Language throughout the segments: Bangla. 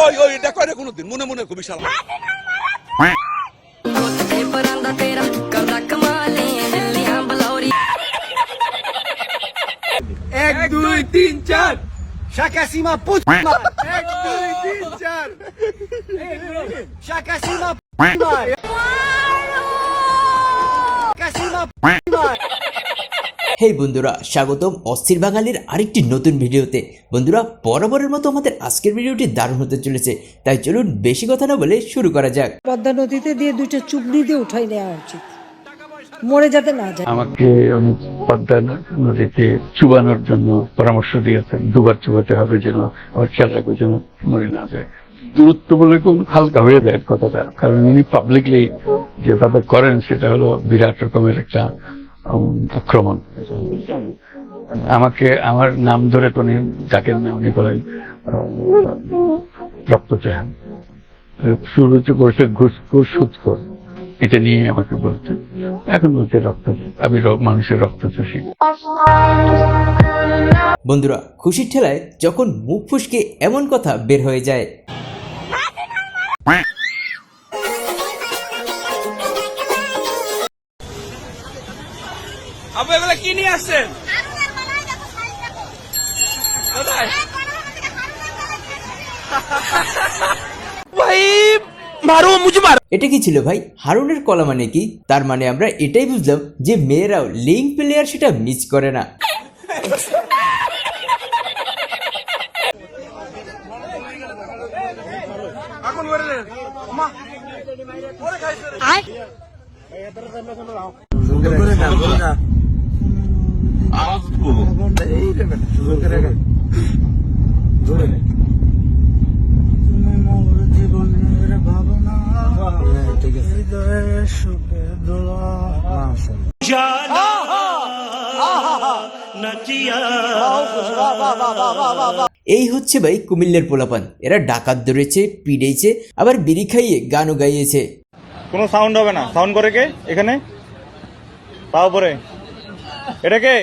ওই ওই এটা করে কোনোদিন মনে মনে কবি শালা। এক দুই তিন চার। শাকাসিমা পুচ এক দুই তিন চার। শাখা শাকাসিমা হেই বন্ধুরা স্বাগতম অস্থির বাঙালির আরেকটি নতুন ভিডিওতে। বন্ধুরা বরাবরের মতো আমাদের আজকের ভিডিওটি দারুণ হতে চলেছে। তাই চলুন বেশি কথা না বলে শুরু করা যাক। পদ্মা নদীতে দিয়ে দুইটা চুবড়ি দিয়ে উঠাই নেওয়া উচিত। মরে যাতে না যায়। আমাকে পদ্মা নদীতে চুবানোর জন্য পরামর্শ দিয়েছেন। দুবার চুবাতে হবে যেন আমার খেয়াল রাখবে যেন মরে না যায়। দূরত্ব বলে খুব হালকা হয়ে যায় কথাটা। কারণ উনি পাবলিকলি যেভাবে করেন, সেটা হলো বিরাট রকমের একটা আক্রমণ। আমাকে, আমার নাম ধরে তো উনি ডাকেন না, উনি বলেন রক্ত চান। শুরুতে করেছে ঘুষখোর সুৎখোর এটা নিয়ে আমাকে বলছে। এখন বলছে, রক্ত আমি মানুষের রক্ত চাষি। বন্ধুরা, খুশির ঠেলায় যখন মুখ ফুসকে এমন কথা বের হয়ে যায় কি নিয়ে আসছেন? কোথায়? ভাই মারো মুঝে মারো। এটা কি ছিল ভাই? হারুনের কলা মানে কি? তার মানে আমরা এটাই বুঝলাম যে মেয়েরাও লিঙ্ক প্লেয়ার সেটা মিস করে না। এই হচ্ছে ভাই কুমিল্লের পোলাপান। এরা ডাকাত ধরেছে, পিড়েছে, আবার বিড়ি খাইয়ে গানও গাইয়েছে। কোনো সাউন্ড হবে না। সাউন্ড করে কে? এখানে? পা উপরে? এটা কে।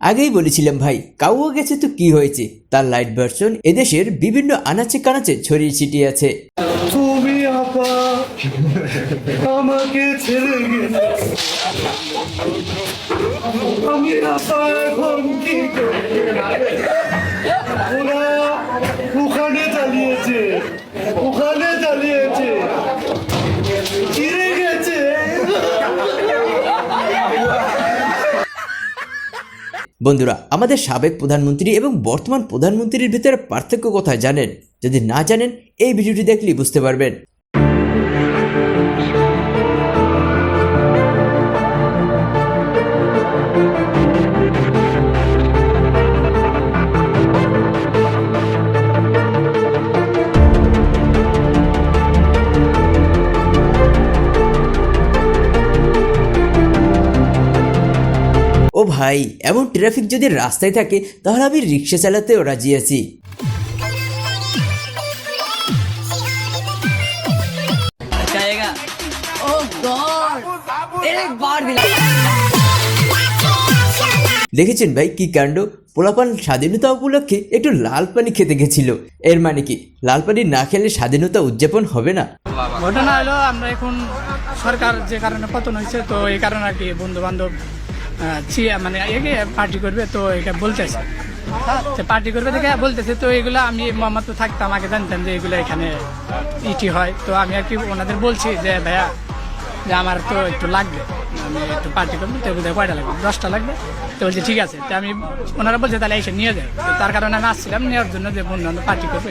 আগেই বলেছিলাম ভাই কাউও গেছে তো কি হয়েছে তার লাইট ভার্সন এদেশের বিভিন্ন আনাচে কানাচে ছড়িয়ে ছিটিয়ে আছে তুমি আপা আমাকে ছেড়ে গেলে আমি আপা এখন কি করব? ওরা ওখানে ওখানে বন্ধুরা, আমাদের সাবেক প্রধানমন্ত্রী এবং বর্তমান প্রধানমন্ত্রীর ভিতরে পার্থক্য কোথায় জানেন? যদি না জানেন, এই ভিডিওটি দেখলেই বুঝতে পারবেন। ভাই এমন ট্রাফিক যদি রাস্তায় থাকে তাহলে আমি রিক্সা চালাতেও রাজি আছি। দেখেছেন ভাই কি কাণ্ড? পোলাপান স্বাধীনতা উপলক্ষে একটু লাল পানি খেতে গেছিল। এর মানে কি? লাল পানি না খেলে স্বাধীনতা উদযাপন হবে না? ঘটনা হলো আমরা এখন সরকার যে কারণে পতন হয়েছে তো এই কারণে আর কি বন্ধু বান্ধব মানে পার্টি করবে, তো এটা বলতেছে। পার্টি করবে দেখে বলতেছে, তো এগুলো আমি মোহাম্মদপুর থাকতাম, আগে জানতাম যে এগুলো এখানে ইটি হয়। তো আমি আর কি ওনাদের বলছি যে, ভাইয়া, যে আমার তো একটু লাগবে, আমি একটু পার্টি করব, তো বোধহয় কয়টা লাগবে? দশটা লাগবে। তো বলছে, ঠিক আছে। তো আমি, ওনারা বলছে, তাহলে এসে নিয়ে যায় তো তার কারণে আমি আসছিলাম, নেওয়ার জন্য যে বন্ধু পার্টি করবে।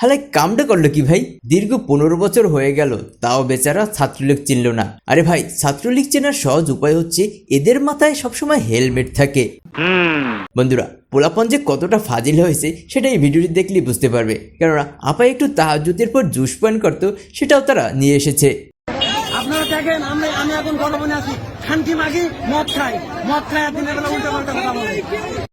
হালে কামটা করল কি ভাই? দীর্ঘ পনেরো বছর হয়ে গেল, তাও বেচারা ছাত্রলীগ চিনল না। আরে ভাই, ছাত্রলীগ চেনার সহজ উপায় হচ্ছে এদের মাথায় সবসময় হেলমেট থাকে। বন্ধুরা, পোলাপন যে কতটা ফাজিল হয়েছে, সেটা এই ভিডিওটি দেখলেই বুঝতে পারবে। কেননা, আপা একটু তাহাজুতের পর জুস পান করতো, সেটাও তারা নিয়ে এসেছে। আপনারা দেখেন আমি আমি এখন গণভবনে আছি। মাগি, মদ খাই। মদ খাই কথা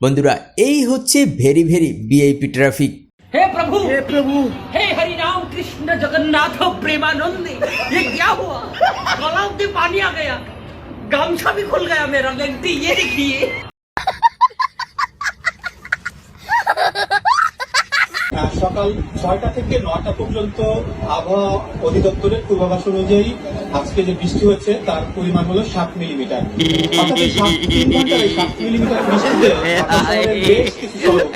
বন্ধুরা এই হচ্ছে ভেরি ভেরি ভিআইপি ট্রাফিক हे प्रभु হে প্রভু हे हरि राम कृष्ण जगन्नाथ प्रेमानंद ये क्या हुआ गलाव से पानी आ गया गामछा भी खुल गया मेरा लगती ये देखिए সকাল ছয়টা থেকে নটা পর্যন্ত আবহাওয়া অধিদপ্তরের পূর্বাভাস অনুযায়ী আজকে যে বৃষ্টি হচ্ছে তার পরিমাণ হলো সাত মিলিমিটার অর্থাৎ এই সাত তিন ঘন্টার এই সাত মিলিমিটার বৃষ্টিতে ঢাকা শহরের বেশ কিছু সড়ক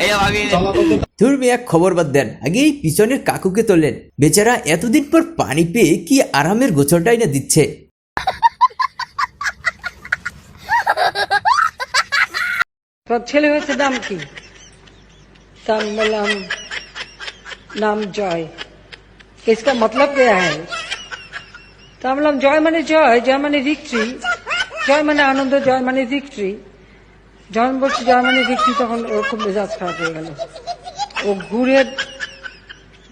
জলাবদ্ধ ধুর মিয়া খবর বাদ দেন আগে এই পিছনের কাকুকে তোলেন বেচারা এতদিন পর পানি পেয়ে কি আরামের গোছলটাই না দিচ্ছে তোর ছেলে হয়েছে নাম কি তা আমি বললাম নাম জয় इसका मतलब क्या है তো আমি বললাম জয় মানে জয় জয় মানে ভিক্ট্রি জয় মানে আনন্দ জয় মানে ভিক্ট্রি যখন বলছি জয় মানে ভিক্ট্রি তখন ওর খুব মেজাজ খারাপ হয়ে গেল। ও ঘুরে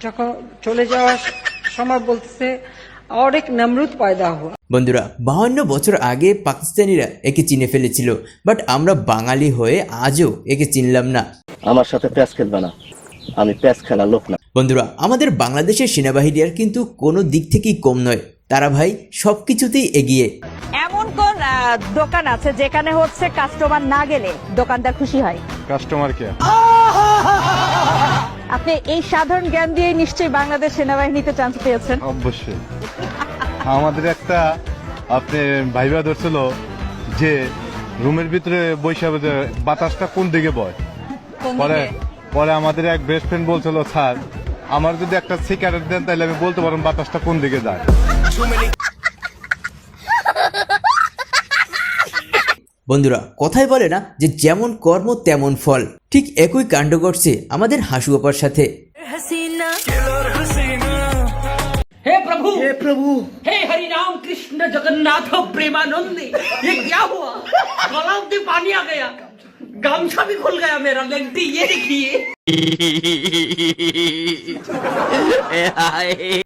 যখন চলে যাওয়ার সময় বলছে অনেক নামরুদ পয়দা হওয়া। বন্ধুরা বাহান্ন বছর আগে পাকিস্তানিরা একে চিনে ফেলেছিল বাট আমরা বাঙালি হয়ে আজও একে চিনলাম না। আমার সাথে প্যাস খেলবে না। আমি প্যাস খেলা লোক না। বন্ধুরা আমাদের বাংলাদেশের সেনাবাহিনী আর কিন্তু কোনো দিক থেকেই কম নয়। তারা ভাই সব কিছুতেই এগিয়ে। এমন কোন আহ, দোকান আছে যেখানে হচ্ছে কাস্টমার না গেলে দোকানদার খুশি হয়? কাস্টমার কেয়ার আপনি এই সাধারণ জ্ঞান দিয়ে নিশ্চয়ই বাংলাদেশ সেনাবাহিনীতে চান্স পেয়েছেন। অবশ্যই। আমাদের একটা আপনি ভাইবা ধরছিল যে রুমের ভিতরে বৈশাখ বাতাসটা কোন দিকে বয়? পরে পরে আমাদের এক বেস্ট ফ্রেন্ড বলছিল স্যার আমার যদি একটা সিগারেট দেন তাহলে আমি বলতে পারব বাতাসটা কোন দিকে যায়? বন্ধুরা কথাই বলে না যে যেমন কর্ম তেমন ফল ঠিক একই কাণ্ড ঘটছে আমাদের হাসু আপার সাথে हसीना हे प्रभु হে প্রভু हे हरि राम कृष्ण जगन्नाथ प्रेमानंद ये क्या हुआ गलाव से पानी आ गया गामछा भी खुल गया मेरा लगती ये देखिए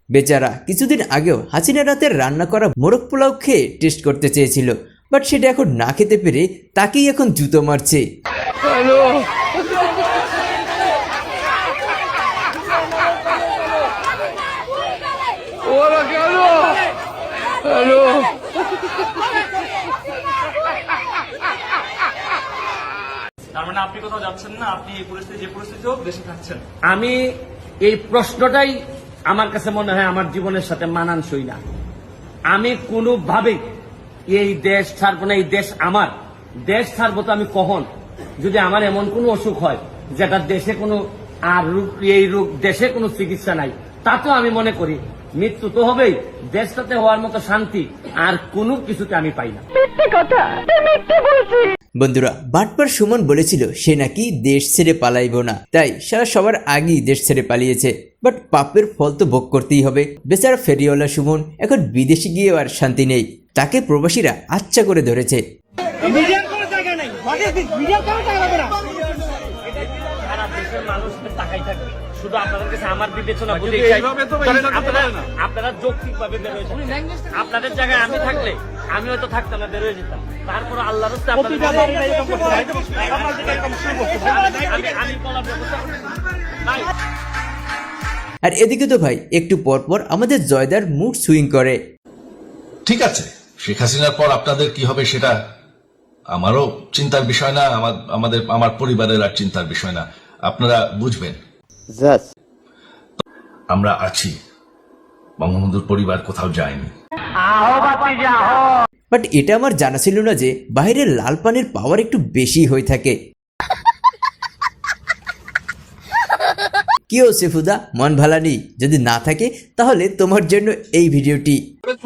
বেচারা কিছুদিন আগেও হাসিনা রাতের রান্না করা মোরগ পোলাও খেয়ে টেস্ট করতে চেয়েছিল বাট সেটা এখন না খেতে পেরে তাকেই এখন জুতো মারছে ওরা কেন হ্যালো মানে আপনি কোথাও যাচ্ছেন না আপনি এই পরিস্থিতি যে পরিস্থিতি হোক দেশে থাকছেন। আমি এই প্রশ্নটাই আমার কাছে মনে হয় আমার জীবনের সাথে মানানসই না। আমি কোনোভাবেই এই দেশ ছাড়বো না এই দেশ আমার। দেশ ছাড়বো তো আমি কখন? যদি আমার এমন কোনো অসুখ হয় যেটা দেশে কোনো আর রোগ এই রোগ দেশে কোনো চিকিৎসা নাই তাতেও আমি মনে করি মৃত্যু তো হবেই। দেশটাতে হওয়ার মতো শান্তি আর কোনো কিছুতে আমি পাই না। বন্ধুরা, বাটপার সুমন বলেছিল, সে নাকি দেশ ছেড়ে পালাইব না। তাই সারা সবার আগেই দেশ ছেড়ে পালিয়েছে। বাট পাপের ফল তো ভোগ করতেই হবে। বেচারা ফেরিওয়ালা সুমন, এখন বিদেশে গিয়ে আর শান্তি নেই। তাকে প্রবাসীরা আচ্ছা করে ধরেছে। শুধু আপনাদের কাছে আমার বিবেচনা বলে এইভাবে তো হিসাব করতে আপনারা পারে না। আপনারা যৌক্তিক ভাবে বেরোয় আপনাদের জায়গায় আমি থাকলে আমি হয়তো থাকতাম না বেরোয় যেতাম। তারপর আপনাদের আমি আমি বলার ব্যবস্থা আর এদিকে তো ভাই একটু পরপর আমাদের জয়দার মুড সুইং করে। ঠিক আছে শেখ হাসিনার পর আপনাদের কি হবে সেটা আমারও চিন্তার বিষয় না আমার আমাদের আমার পরিবারের আর চিন্তার বিষয় না। আপনারা বুঝবেন। আমরা আছি। বঙ্গবন্ধুর পরিবার কোথাও যায়নি। বাট এটা আমার জানা ছিল না যে বাইরের লাল পানের পাওয়ার একটু বেশি হয়ে থাকে। কি ও সেফুদা মন ভালানি যদি না থাকে তাহলে তোমার জন্য এই ভিডিওটি।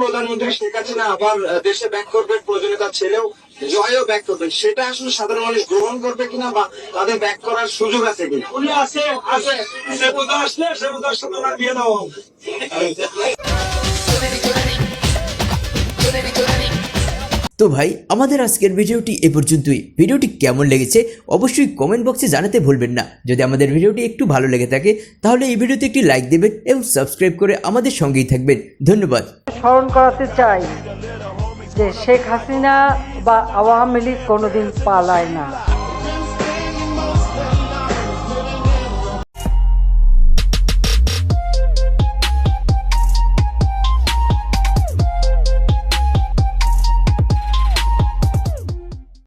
প্রধানমন্ত্রী শেখ হাসিনা আবার দেশে ব্যাক করবেন প্রয়োজনে তার ছেলেও। জয়ও ব্যাক করবেন সেটা আসলে সাধারণ মানুষ গ্রহণ করবে কিনা বা তাদের ব্যাক করার সুযোগ আছে কিনা? উনি আছে আছে। সে বুঝে আসলে সে বুঝে আসলে ওনার বিয়ে দেওয়া তো ভাই আমাদের আজকের ভিডিওটি এ পর্যন্তই। ভিডিওটি কেমন লেগেছে অবশ্যই কমেন্ট বক্সে জানাতে ভুলবেন না। যদি আমাদের ভিডিওটি একটু ভালো লেগে থাকে তাহলে এই ভিডিওতে একটি লাইক দেবেন এবং সাবস্ক্রাইব করে আমাদের সঙ্গেই থাকবেন। ধন্যবাদ। স্মরণ করাতে চাই। যে শেখ হাসিনা বা আওয়ামী লীগ কোনোদিন পালায় না।